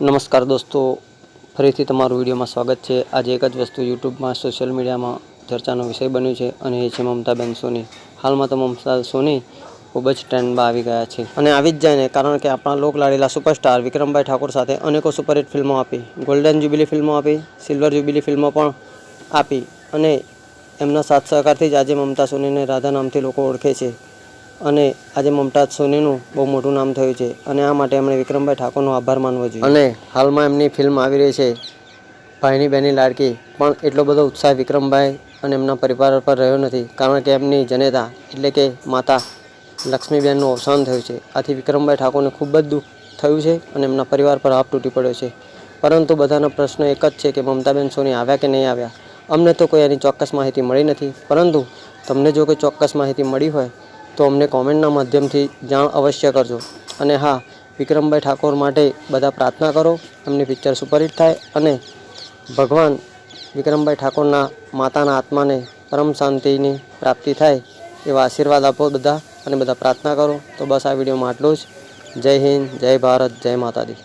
નમસ્કાર દોસ્તો, ફરીથી તમારું વિડીયોમાં સ્વાગત છે. આજે એક જ વસ્તુ યુટ્યુબમાં, સોશિયલ મીડિયામાં ચર્ચાનો વિષય બન્યું છે અને એ છે મમતાબેન સોની. હાલમાં તો મમતા સોની ખૂબ જ ટ્રેન્ડમાં આવી ગયા છે. અને આવી જ જાય ને કારણ કે આપણા લોકલાડીલા સુપરસ્ટાર વિક્રમભાઈ ઠાકોર સાથે અનેકો સુપરહિટ ફિલ્મો આપી. ગોલ્ડન જ્યુબિલી ફિલ્મો આપી, સિલ્વર જ્યુબિલી ફિલ્મો પણ આપી. અને એમના સાથ સહકારથી જ આજે મમતા સોનીને રાધા નામથી લોકો ઓળખે છે. અને આજે મમતાજ સોનીનું બહુ મોટું નામ થયું છે અને આ માટે એમણે વિક્રમભાઈ ઠાકોરનો આભાર માનવો જોઈએ. અને હાલમાં એમની ફિલ્મ આવી રહી છે, ભાઈની બહેની લાડકી. પણ એટલો બધો ઉત્સાહ વિક્રમભાઈ અને એમના પરિવાર પર રહ્યો નથી, કારણ કે એમની જનેતા એટલે કે માતા લક્ષ્મીબેનનું અવસાન થયું છે. આથી વિક્રમભાઈ ઠાકોરને ખૂબ જ દુઃખ થયું છે અને એમના પરિવાર પર હાફ તૂટી પડ્યો છે. પરંતુ બધાનો પ્રશ્ન એક જ છે કે મમતાબેન સોની આવ્યા કે નહીં આવ્યા? અમને તો કોઈ એની ચોક્કસ માહિતી મળી નથી. પરંતુ તમને જો કોઈ ચોક્કસ માહિતી મળી હોય તો અમને કોમેન્ટના માધ્યમથી જાણ અવશ્ય કરજો. અને હા, વિક્રમભાઈ ઠાકોર માટે બધા પ્રાર્થના કરો, એમની પિક્ચર સુપરહિટ થાય અને ભગવાન વિક્રમભાઈ ઠાકોરના માતાના આત્માને પરમ શાંતિની પ્રાપ્તિ થાય એવા આશીર્વાદ આપો બધા અને બધા પ્રાર્થના કરો. તો બસ આ વિડીયોમાં આટલું જ. જય હિન્દ, જય ભારત, જય માતાજી.